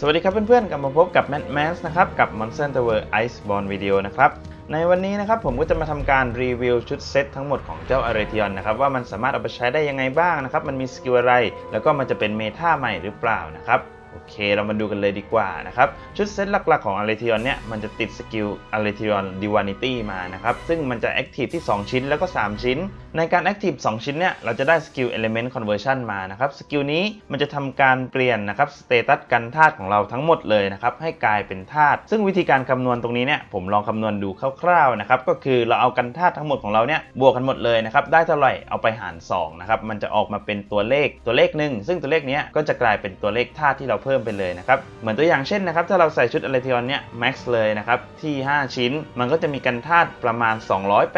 สวัสดีครับเพื่อนๆ กลับมาพบกับแมทแมสนะครับ กับ Monster Tower Iceborne Video นะครับ ในวันนี้นะครับผมก็จะมาทำการรีวิวชุดเซตทั้งหมดของเจ้า a r e t i o n นะครับ ว่ามันสามารถเอาไปใช้ได้ยังไงบ้างนะครับ มันมีสกิลอะไร แล้วก็มันจะเป็นเมตาใหม่หรือเปล่านะครับ โอเค เรามาดูกันเลยดีกว่านะครับ ชุดเซตหลักๆของ a r e t i o n เนี่ย มันจะติดสกิล a r e t i o n Divinity มานะครับ ซึ่งมันจะ Active ที่ 2 ชิ้นแล้วก็ 3 ชิ้น ในการ Active 2ชิ้นเนี่ย เราจะได้สกิล Element Conversion มานะครับ สกิลนี้มันจะทำการเปลี่ยนนะครับสเตตัสกันธาตุของเราทั้งหมดเลยนะครับ ให้กลายเป็นธาตุซึ่งวิธีการคำนวณตรงนี้เนี่ยผมลองคำนวณดูคร่าวๆนะครับก็คือเราเอากันธาตุทั้งหมดของเราเนี่ยบวกกันหมดเลยนะครับได้เท่าไหร่เอาไปหาร2นะครับมันจะออกมาเป็นตัวเลขตัวเลขหนึ่งซึ่งตัวเลขนี้ก็จะกลายเป็นตัวเลขธาตุที่เราเพิ่มไปเลยนะครับ เหมือนตัวอย่างเช่นนะครับ ถ้าเราใส่ชุดอะเลทิออนเนี่ยแม็กซ์เลยนะครับ ที่ 5 ชิ้น มันก็จะมีกันธาตุประมาณ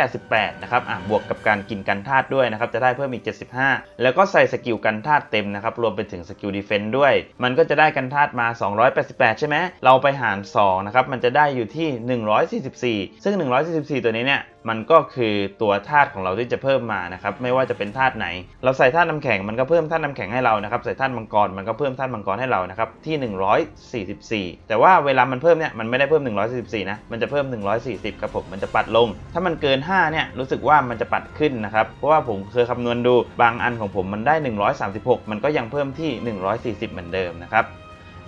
288 นะครับอะบวกกับการกินกันธาตุด้วยนะครับ จะได้เพิ่มอีก 75 แล้วก็ใส่สกิลกันธาตุเต็มนะครับ รวมไปถึงสกิลดีเฟนต์ด้วย มันก็จะได้กันธาตุมา 288 ใช่ไหม เราไปหาร2นะครับ มันจะได้อยู่ที่ 144 ซึ่ง 144 ตัวนี้เนี่ยมันก็คือตัวธาตุของเราที่จะเพิ่มมานะครับไม่ว่าจะเป็นธาตุไหน เราใส่ธาตุน้ำแข็งมันก็เพิ่มธาตุน้ำแข็งให้เรานะครับใส่ธาตุมังกรมันก็เพิ่มธาตุมังกรให้เรานะครับที่ 144 แต่ว่าเวลามันเพิ่มเนี่ยมันไม่ได้เพิ่ม 144 นะ มันจะเพิ่ม 140 ครับผม มันจะปัดลง ถ้ามันเกิน 5 เนี่ยรู้สึกว่ามันจะปัดขึ้นนะครับ เพราะว่าผมเคยคำนวณดูบางอันของผมมันได้ 136 มันก็ยังเพิ่มที่ 140 เหมือนเดิมนะครับ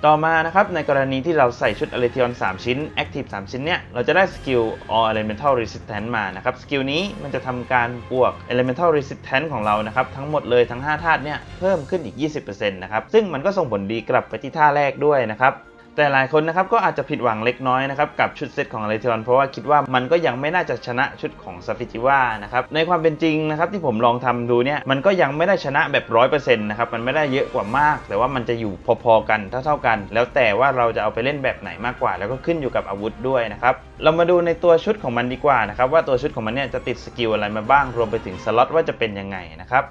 ต่อมานะครับในกรณีที่เราใส่ชุดอเลทิออน3 ชิ้น Active 3 ชิ้นเนี่ย เราจะได้สกิล All Elemental Resistance มานะครับ สกิลนี้มันจะทำการบวก Elemental Resistance ของเรานะครับ ทั้งหมดเลยทั้ง 5 ธาตุเนี่ย เพิ่มขึ้นอีก 20%นะครับ ซึ่งมันก็ส่งผลดีกลับไปที่ท่าแรกด้วยนะครับ แต่หลายคนนะครับก็อาจจะผิดหวังเล็กน้อยนะครับกับชุดเซตของ a l e t i o n เพราะว่าคิดว่ามันก็ยังไม่น่าจะชนะชุดของ s a f i t i v a นะครับในความเป็นจริงนะครับที่ผมลองทำดูเนี่ยมันก็ยังไม่ได้ชนะแบบ100%นะครับมันไม่ได้เยอะกว่ามาก แต่ว่ามันจะอยู่พอๆกันเท่าๆกัน แล้วแต่ว่าเราจะเอาไปเล่นแบบไหนมากกว่า แล้วก็ขึ้นอยู่กับอาวุธด้วยนะครับเรามาดูในตัวชุดของมันดีกว่านะครับว่าตัวชุดของมันเนี่ยจะติดสกิลอะไรมาบ้างรวมไปถึงสล็อตว่าจะเป็นยังไงนะครับ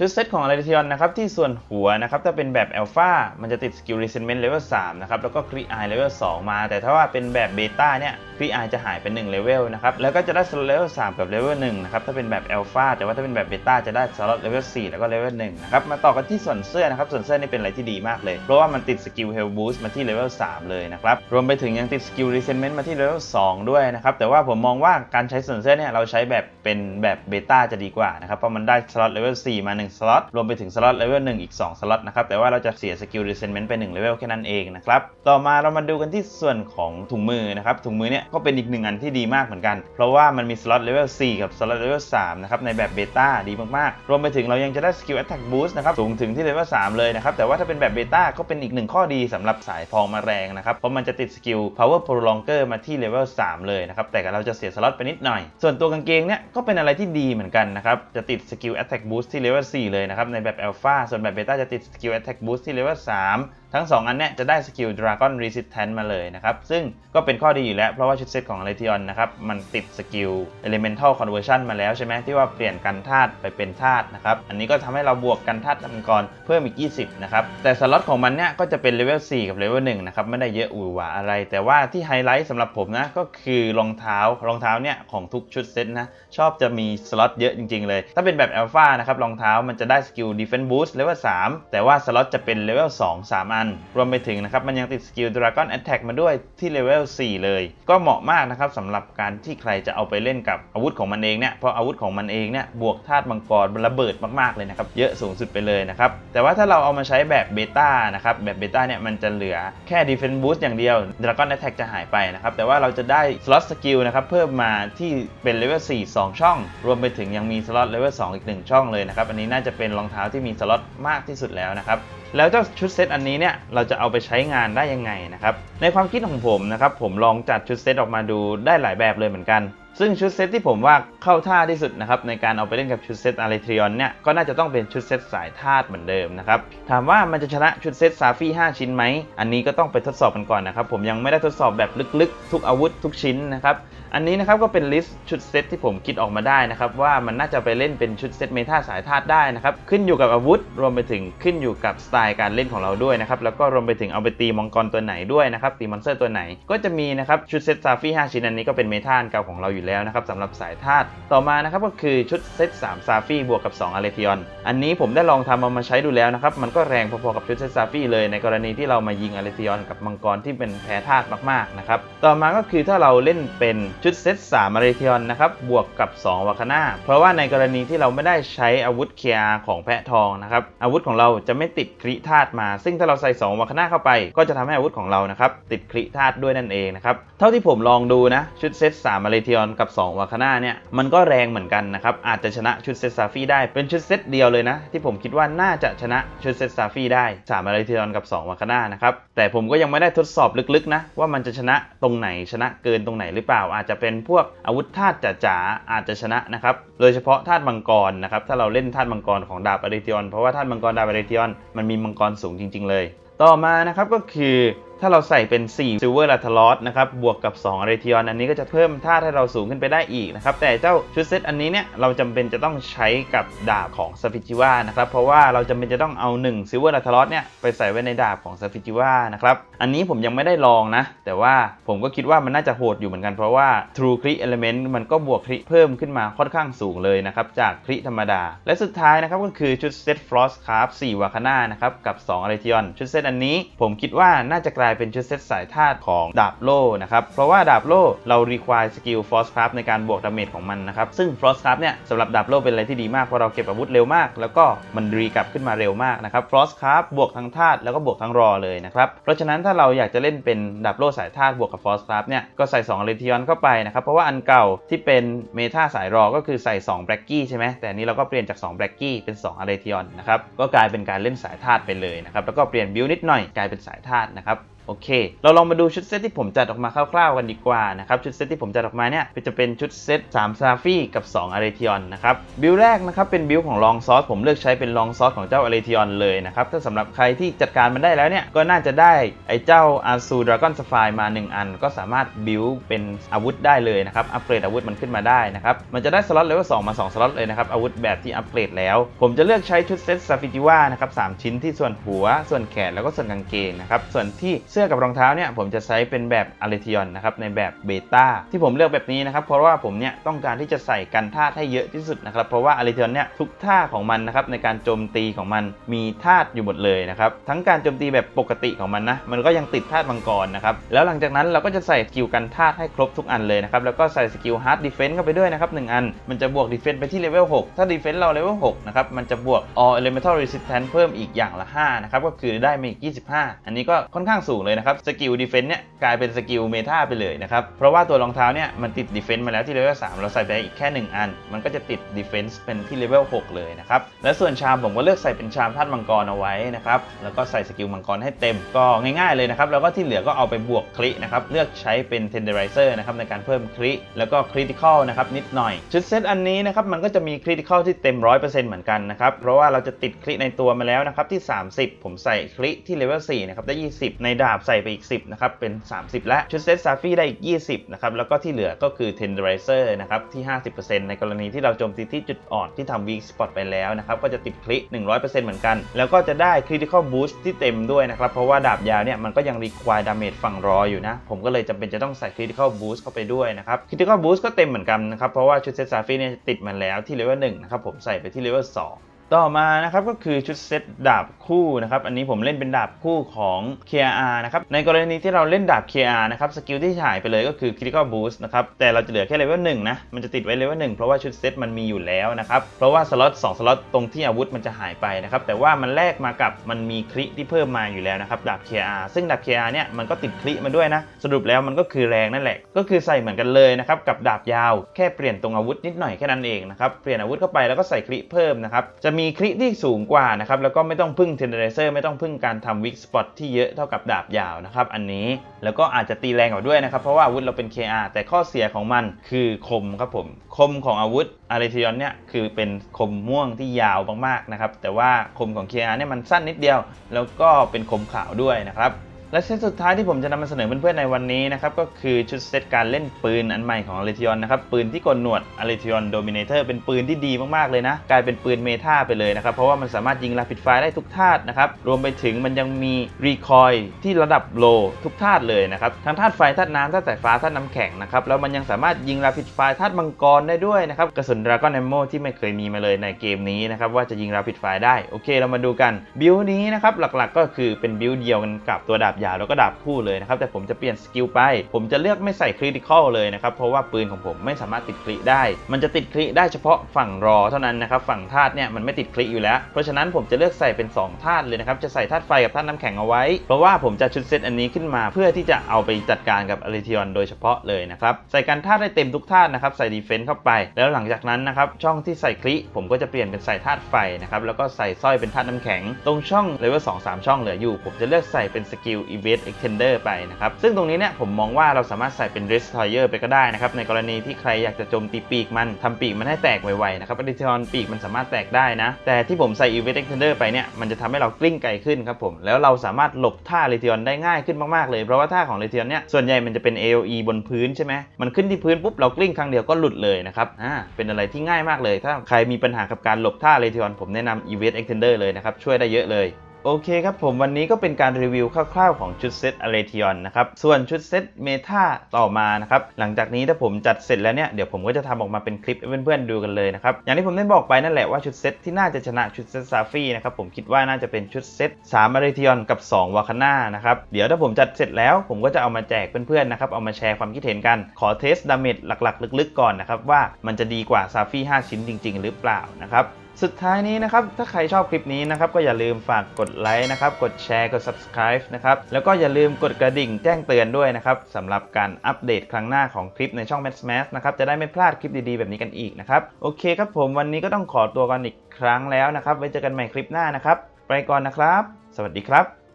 ชุดเซตของ a r e t i o n นนะครับที่ส่วนหัวนะครับถ้าเป็นแบบอัลฟามันจะติดสกิล Resentment Level 3นะครับแล้วก็ Crit Eye Level 2มา แต่ถ้าว่าเป็นแบบเบต้าเนี่ย Crit Eye จะหายเป็น1 Level นะครับแล้วก็จะได้ Slot Level 3กับ Level 1นะครับถ้าเป็นแบบอัลฟาแต่ว่าถ้าเป็นแบบเบต้าจะได้ Slot Level 4แล้วก็ Level 1นะครับมาต่อกันที่ส่วนเสื้อนะครับส่วนเสื้อนี่เป็นอะไรที่ดีมากเลย เพราะว่ามันติดสกิล Health Boost มาที่ Level 3เลยนะครับรวมไปถึงยังติดสกิล Resentment มาที่ Level 2ด้วยนะครับแต่ว่าผมมองว่าการใช้ส่วนเสื้อเนี่ยเราใช้แบบเป็นแบบเบต้าจะดีกว่านะครับเพราะมันได้ Slot Level 4มา1 Slot รวมไปถึงสล็อตเลเวล1อีก 2 สล็อตนะครับ แต่ว่าเราจะเสียสกิลรีเซนเมนต์ไป1เลเวลแค่นั้นเองนะครับ ต่อมาเรามาดูกันที่ส่วนของถุงมือนะครับ ถุงมือเนี่ยก็เป็นอีกหนึ่งอันที่ดีมากเหมือนกัน เพราะว่ามันมีสล็อตเลเวล4กับสล็อตเลเวล3นะครับในแบบเบต้าดีมากๆ รวมไปถึงเรายังจะได้สกิลแอตแทกบูสต์นะครับสูงถึงที่เลเวล3เลยนะครับแต่ว่าถ้าเป็นแบบเบต้าก็เป็นอีกหนึ่งข้อดีสำหรับสายพองมาแรงนะครับเพราะมันจะติดสกิล power prolonger มาที่เลเวล3เลยนะครับแต่เราจะเสียสล็อตไปนิดหน่อย ส่วนตัวกางเกงเนี่ยก็เป็นอะไรที่ดีเหมือนกันนะครับจะติดสกิล attack boost ที่เลเวล4เลยนะครับ ในแบบ alpha ส่วนแบบ beta จะติดสกิล attack boost ที่เลเวล3ทั้ง 2 อันเนี้ยจะได้สกิล dragon resistance มาเลยนะครับ ซึ่งก็เป็นข้อดีอยู่แล้ว เพราะว่าชุดเซตของ l e t i o n นะครับ มันติดสกิล elemental conversion มาแล้วใช่ไหมที่ว่าเปลี่ยนกันธาตุไปเป็นธาตุนะครับ อันนี้ก็ทำให้เราบวกกันธาตุมังกรเพิ่มอีก 20 นะครับ แต่สล็อตของมันเนี่ยก็จะเป็นเลเวล 4 กับเลเวล 1 นะครับ ไม่ได้เยอะอุหวาอะไร แต่ว่าที่ไฮไลท์สำหรับผมนะก็คือรองเท้ารองเท้าเนี่ยของทุกชุดเซตนะชอบจะมีสล็อตเยอะจริงๆ เลย ถ้าเป็นแบบอัลฟานะครับรองเท้ามันจะได้สกิล defense boost เลเวล 3 แต่ว่าสล็อตจะเป็นเลเวล 2 3อัน รวมไปถึงนะครับมันยังติดสกิล dragon attack มาด้วยที่เลเวล 4 เลย ก็เหมาะมากนะครับสำหรับการที่ใครจะเอาไปเล่นกับอาวุธของมันเองเนี่ยเพราะอาวุธของมันเองเนี่ยบวกธาตุมังกรระเบิดมากๆเลยนะครับเยอะสูงสุดไปเลยนะครับแต่ว่าถ้าเราเอามาใช้แบบเบต้านะครับแบบเบต้าเนี่ยมันจะเหลือแค่ defense boost อย่างเดียว dragon attack จะหายไปนะครับแต่ว่าเราจะได้สล็อตสกิลนะครับเพิ่มมาที่เป็นเลเวล 4 2 ช่อง รวมไปถึงยังมีสล็อตเลเวล 2 อีก 1 ช่องเลยนะครับอันนี้น่าจะเป็นรองเท้าที่มีสล็อตมากที่สุดแล้วนะครับแล้วเจ้าชุดเซตอันนี้เนี่ยเราจะเอาไปใช้งานได้ยังไงนะครับในความคิดของผมนะครับผมลองจัดชุดเซตออกมาดูได้หลายแบบเลยเหมือนกัน ซึ่งชุดเซตที่ผมว่าเข้าท่าที่สุดนะครับในการเอาไปเล่นกับชุดเซตอารีทรียนเนี่ยก็น่าจะต้องเป็นชุดเซตสายธาตุเหมือนเดิมนะครับถามว่ามันจะชนะชุดเซตซาฟี่5 ชิ้นไหม อันนี้ก็ต้องไปทดสอบกันก่อนนะครับผมยังไม่ได้ทดสอบแบบลึกๆ ทุกอาวุธทุกชิ้นนะครับอันนี้นะครับก็เป็นลิสต์ชุดเซตที่ผมคิดออกมาได้นะครับว่ามันน่าจะไปเล่นเป็นชุดเซตเมทาสายธาตุได้นะครับขึ้นอยู่กับอาวุธรวมไปถึงขึ้นอยู่กับสไตล์การเล่นของเราด้วยนะครับแล้วก็รวมไปถึงเอาไปตีมังกรตัวไหนด้วยนะครับตีมอนสเตอร์ตัวไหนก็จะมีนะครับชุดเซตซาฟี่5ชิ้นอันนี้ก็เป็นเมทาเก่าของเราอยู่แล้วนะครับสำหรับสายธาตุต่อมานะครับก็คือชุดเซต3ซาฟี่บวกกับ 2อาเลเทียนอันนี้ผมได้ลองทำเอามาใช้ดูแล้วนะครับมันก็แรงพอๆกับชุดเซตซาฟี่เลยในกรณีที่เรามายิงอาเลเทียนกับมังกรที่เป็นแพ้ธาตุมากๆนะครับต่อมาก็คือถ้าเราเล่นเป็นชุดเซต3อาเลเทียนนะครับบวกกับ 2วาคาน่าเพราะว่าในกรณีที่เราไม่ได้ใช้อาวุธเคียร์ของแพะทองนะครับอาวุธของเราจะไม่ติดคริธาตุมา ซึ่งถ้าเราใส่2วาคาน่าเข้าไป ก็จะทำให้อาวุธของเรานะครับติดคริธาตุด้วยนั่นเองนะครับเท่าที่ผมลองดูนะชุดเซต3อาเลเทียนกับ 2 วาคาน่าเนี่ย มันก็แรงเหมือนกันนะครับ อาจจะชนะชุดเซตซาฟี่ได้เป็นชุดเซตเดียวเลยนะ ที่ผมคิดว่าน่าจะชนะชุดเซตซาฟี่ได้3อาเลเทียนกับ 2 วาคาน่านะครับ แต่ผมก็ยังไม่ได้ทดสอบลึกๆนะ ว่ามันจะชนะตรงไหนชนะเกินตรงไหนหรือเปล่า อาจจะเป็นพวกอาวุธธาตุจ๋าๆอาจจะชนะนะครับโดยเฉพาะธาตุมังกรนะครับถ้าเราเล่นธาตุมังกรของดาบอาเลเทียนเพราะว่าธาตุมังกรดาบอาเลเทียนมันมีมังกรสูงจริง ๆ เลย ต่อมานะครับก็คือ ถ้าเราใส่เป็น4 Silver l a t a l o s นะครับ บวกกับ2 a r a t i o n อันนี้ก็จะเพิ่มธาตุให้เราสูงขึ้นไปได้อีกนะครับ แต่เจ้าชุดเซตอันนี้เนี่ย เราจำเป็นจะต้องใช้กับดาบของ s าฟิจิวานะครับ เพราะว่าเราจำเป็นจะต้องเอา 1 Silver l a t a l o s เนี่ย ไปใส่ไว้ในดาบของ s าฟิจิวานะครับ อันนี้ผมยังไม่ได้ลองนะ แต่ว่าผมก็คิดว่ามันน่าจะโหดอยู่เหมือนกัน เพราะว่า True Crit Element มันก็บวกคริเพิ่มขึ้นมาค่อนข้างสูงเลยนะครับ จากคริธรรมดา และสุดท้ายนะครับก็คือชุดเซต Frost Craft 4วาคาน่านะครับ กับ2 a r a t i o n ชุดเซตอันนี้ผมคิดว่าน่าจะกลายายเป็นชุดเซตสายธาตุของดาบโล่นะครับ เพราะว่าดาบโล่เรา require สกิล Frost Craft ในการบวกดาเมจของมันนะครับ ซึ่ง Frost Craft เนี่ยสำหรับดาบโล่เป็นอะไรที่ดีมาก เพราะเราเก็บอาวุธเร็วมาก แล้วก็มันรีกลับขึ้นมาเร็วมากนะครับ Frost Craft บวกทั้งธาตุแล้วก็บวกทั้งรอเลยนะครับ เพราะฉะนั้นถ้าเราอยากจะเล่นเป็นดาบโล่สายธาตุบวกกับ Frost Craft เนี่ยก็ใส่2เลเทียนเข้าไปนะครับ เพราะว่าอันเก่าที่เป็นเมทาสายรอก็คือใส่2แบล็กกี้ใช่ไหมแต่อันนี้เราก็เปลี่ยนจาก2แบล็กกี้เป็น2อาเลเทียนนะครับก็กลายเป็นการเล่นสายธาตุไปเลยนะครับแล้วก็เปลี่ยนบิลนิดหน่อยกลายเป็นสายธาตุนะครับ โอเค เราลองมาดูชุดเซตที่ผมจัดออกมาคร่าวๆกันดีกว่านะครับชุดเซตที่ผมจัดออกมาเนี่ยจะเป็นชุดเซต3ซาฟี่กับ2อาร์เทิออนนะครับบิลแรกนะครับเป็นบิลของลองซอสผมเลือกใช้เป็นลองซอสของเจ้าอาร์เทิออนเลยนะครับถ้าสำหรับใครที่จัดการมันได้แล้วเนี่ยก็น่าจะได้ไอ้เจ้าอาซูดราก้อนสไฟมา 1 อัน ก็สามารถบิลเป็นอาวุธได้เลยนะครับอัปเกรดอาวุธมันขึ้นมาได้นะครับมันจะได้สล็อตเลเวล2มา 2 สล็อตเลยนะครับอาวุธแบบที่อัปเกรดแล้ว ผมจะเลือกใช้ชุดเซตซาฟิจิวานะครับสามชิ้นที่ส่วนหัวส่วนแขนแล้วก็ส่วนกางเกงนะครับส่วนที่เสื้อกับรองเท้าเนี่ยผมจะใช้เป็นแบบอาริทิออนนะครับในแบบเบต้าที่ผมเลือกแบบนี้นะครับเพราะว่าผมเนี่ยต้องการที่จะใส่กันธาตุให้เยอะที่สุดนะครับเพราะว่าอาริทิออนเนี่ยทุกท่าของมันนะครับในการโจมตีของมันมีธาตุอยู่หมดเลยนะครับทั้งการโจมตีแบบปกติของมันนะมันก็ยังติดธาตุมังกรนะครับแล้วหลังจากนั้นเราก็จะใส่สกิลกันธาตุให้ครบทุกอันเลยนะครับแล้วก็ใส่สกิลฮาร์ดดิเฟนซ์เข้าไปด้วยนะครับหนึ่งอันมันจะบวกดิเฟนซ์ไปที่เลเวล6ถ้าดิเฟนซ์เราเลเวล6นะครับมันจะบวก all elemental resistance เพิ่มอีกอย่างละ5นะครับก็คือได้มาอีก25 อันนี้ก็ค่อนข้างสูงเลยนะครับสกิลดิเฟนซ์เนี่ยกลายเป็นสกิลเมตาไปเลยนะครับ เพราะว่าตัวรองเท้าเนี่ยมันติดดีเฟนซ์มาแล้วที่เลเวล3เราใส่ไปอีกแค่ 1 อัน มันก็จะติดดีเฟนซ์เป็นที่เลเวล6เลยนะครับ และส่วนชามผมก็เลือกใส่เป็นชามธาตุมังกรเอาไว้นะครับ แล้วก็ใส่สกิลมังกรให้เต็มก็ง่ายๆเลยนะครับ แล้วก็ที่เหลือก็เอาไปบวกคลินะครับ เลือกใช้เป็น tenderizer นะครับในการเพิ่มคลิแล้วก็ critical นะครับนิดหน่อย ชุดเซตอันนี้นะครับมันก็จะมี critical ที่เต็ม 100%เหมือนกันนะครับ เพราะว่าเราจะติดคลิในตัวมาแล้วนะครับที่ 30 ผมใส่คลิที่เลเวล4นะครับได้ 20 ในดาบใส่ไปอีก 10นะครับเป็น 30 และชุดเซตซาฟี่ได้อีก 20นะครับแล้วก็ที่เหลือก็คือ tenderizer นะครับที่ 50%ในกรณีที่เราโจมตีที่จุดอ่อนที่ทำ weak spot ไปแล้วนะครับก็จะติดคลิ100%เหมือนกัน แล้วก็จะได้ critical boost ที่เต็มด้วยนะครับเพราะว่าดาบยาวเนี่ยมันก็ยัง require damage ฝั่งรออยู่นะผมก็เลยจำเป็นจะต้องใส่ critical boost เข้าไปด้วยนะครับ critical boost ก็เต็มเหมือนกันนะครับเพราะว่าชุดเซตซาฟี่เนี่ยติดมาแล้วที่เลเวล1นะครับผมใส่ไปที่เลเวล2 ต่อมานะครับก็คือชุดเซตดาบคู่นะครับอันนี้ผมเล่นเป็นดาบคู่ของ KR นะครับในกรณีที่เราเล่นดาบ KR นะครับสกิลที่หายไปเลยก็คือ Critical Boost นะครับแต่เราจะเหลือแค่เลเวล1นะมันจะติดไว้เลเวล1เพราะว่าชุดเซตมันมีอยู่แล้วนะครับเพราะว่าสล็อต2สล็อตตรงที่อาวุธมันจะหายไปนะครับแต่ว่ามันแลกมากับมันมีคริที่เพิ่มมาอยู่แล้วนะครับดาบ KR ซึ่งดาบ KR เนี่ยมันก็ติดคริมาด้วยนะสรุปแล้วมันก็คือแรงนั่นแหละ ก็คือใส่เหมือนกันเลยนะครับกับดาบยาวแค่เปลี่ยนตรงอาวุธนิดหน่อยแค่นั้นเองนะครับเปลี่ยนอาวุธเข้าไปแล้วก็ใส่คริเพิ่มนะครับจะมีคริที่สูงกว่านะครับแล้วก็ไม่ต้องพึ่งเทนเดอร์เซอร์ไม่ต้องพึ่งการทำวิกสปอตที่เยอะเท่ากับดาบยาวนะครับอันนี้แล้วก็อาจจะตีแรงกว่าด้วยนะครับ เพราะว่าอาวุธเราเป็น KR แต่ข้อเสียของมันคือคมครับผม คมของอาวุธอาริทิยอนเนี่ยคือเป็นคมม่วงที่ยาวมากๆนะครับแต่ว่าคมของ KR เนี่ยมันสั้นนิดเดียว แล้วก็เป็นคมขาวด้วยนะครับ และเซตสุดท้ายที่ผมจะนำมาเสนอเพื่อนๆในวันนี้นะครับก็คือชุดเซตการเล่นปืนอันใหม่ของอ r ร t ิออนนะครับปืนที่กลหนวดอ r ร t ิออนโดมิเนเตอร์เป็นปืนที่ดีมากๆเลยนะ กลายเป็นปืนเมตาไปเลยนะครับ เพราะว่ามันสามารถยิงราปิดไฟได้ทุกธาตุนะครับ รวมไปถึงมันยังมีรีคอยที่ระดับโลทุกธาตุเลยนะครับ ทั้งธาตุไฟธาตุน้ำธาตุสายฟ้าธาตุน้ำแข็งนะครับแล้วมันยังสามารถยิงราปิดไฟธาตุมังกรได้ด้วยนะครับกระสุนดราก้อนแอมโมที่ไม่เคยมีมาเลยในเกมนี้นะครับว่าจะยิงราปิดไฟได้โอเค เรามาดูกันบิลนี้นะครับหลักๆ ก็คือเป็นบิลเดียวกันกับตัวดาบยาวแล้วก็ดาบคู่เลยนะครับแต่ผมจะเปลี่ยนสกิลไป ผมจะเลือกไม่ใส่คริติคอลเลยนะครับเพราะว่าปืนของผมไม่สามารถติดคริได้ มันจะติดคริได้เฉพาะฝั่งรอเท่านั้นนะครับฝั่งธาตุเนี่ยมันไม่ติดคริอยู่แล้ว เพราะฉะนั้นผมจะเลือกใส่เป็น 2ธาตุเลยนะครับจะใส่ธาตุไฟกับธาตุน้ำแข็งเอาไว้ เพราะว่าผมจะชุดเซตอันนี้ขึ้นมาเพื่อที่จะเอาไปจัดการกับอ r ร t ิออนโดยเฉพาะเลยนะครับใส่การธาตุได้เต็มทุกธาตุนะครับใส่ดีเฟนส์เข้าไป แล้วหลังจากนั้นนะครับช่องที่ใส่คริผมก็จะเปลี่ยนเป็นใส่ธาตุไฟนะครับแล้วก็ใส่สร้อยเป็นธาตุน้ำแข็ง ตรงช่องเลเวล2 3ช่องเหลืออยู่ ผมจะเลือกใส่เป็นสกิล Evade Extender ไปนะครับ ซึ่งตรงนี้เนี่ยผมมองว่าเราสามารถใส่เป็น Destroyer ไปก็ได้นะครับ ในกรณีที่ใครอยากจะโจมตีปีกมันทำปีกมันให้แตกไวๆนะครับอ r ร t ิออนปีกมันสามารถแตกได้นะ แต่ที่ผมใส่ Evade Extender ไปเนี่ยมันจะทำให้เรากลิ้งไกลขึ้นครับผม แล้วเราสามารถหลบท่า r ร t ิออนได้ง่ายขึ้นมากๆเลย เพราะว่าท่าของ r ร t ิออนเนี่ยส่วนใหญ่มันจะเป็น AOE บนพื้นใช่ไหมมันขึ้นที่พื้นปุ๊บเรากลิ้งครั้งเดียวก็หลุดเลยนะครับอ่าเป็นอะไรที่ง่ายมากเลย ถ้าใครมีปัญหากับการหลบท่า r ร t ิออนผมแนะนำ Evade Extender เลยนะครับช่วยได้เยอะเลย โอเคครับผมวันนี้ก็เป็นการรีวิวคร่าวๆของชุดเซตอ r ร t ิออนนะครับส่วนชุดเซตเมทาต่อมานะครับหลังจากนี้ถ้าผมจัดเสร็จแล้วเนี่ยเดี๋ยวผมก็จะทำออกมาเป็นคลิปให้เพื่อนๆดูกันเลยนะครับอย่างที่ผมได้บอกไปนั่นแหละว่าชุดเซตที่น่าจะชนะชุดเซตซาฟี่นะครับผมคิดว่าน่าจะเป็นชุดเซต3อ r ร t ิออนกับ 2วาคาน่านะครับเดี๋ยวถ้าผมจัดเสร็จแล้วผมก็จะเอามาแจกเพื่อนๆนะครับเอามาแชร์ความคิดเห็นกันขอเทสดาเมจหลักๆ ลึกๆ ก่อนนะครับว่ามันจะดีกว่าซาฟี่5ชิ้นจริง ๆ หรือเปล่านะครับ สุดท้ายนี้นะครับ ถ้าใครชอบคลิปนี้นะครับ ก็อย่าลืมฝากกดไลค์นะครับ กดแชร์ กด subscribe นะครับ แล้วก็อย่าลืมกดกระดิ่งแจ้งเตือนด้วยนะครับสำหรับการอัปเดตครั้งหน้าของคลิปในช่อง m a t s m a s h นะครับ จะได้ไม่พลาดคลิปดีๆ แบบนี้กันอีกนะครับ โอเคครับผมวันนี้ก็ต้องขอตัวกันอีกครั้งแล้วนะครับ ไว้เจอกันใหม่คลิปหน้านะครับ ไปก่อนนะครับ สวัสดีครับ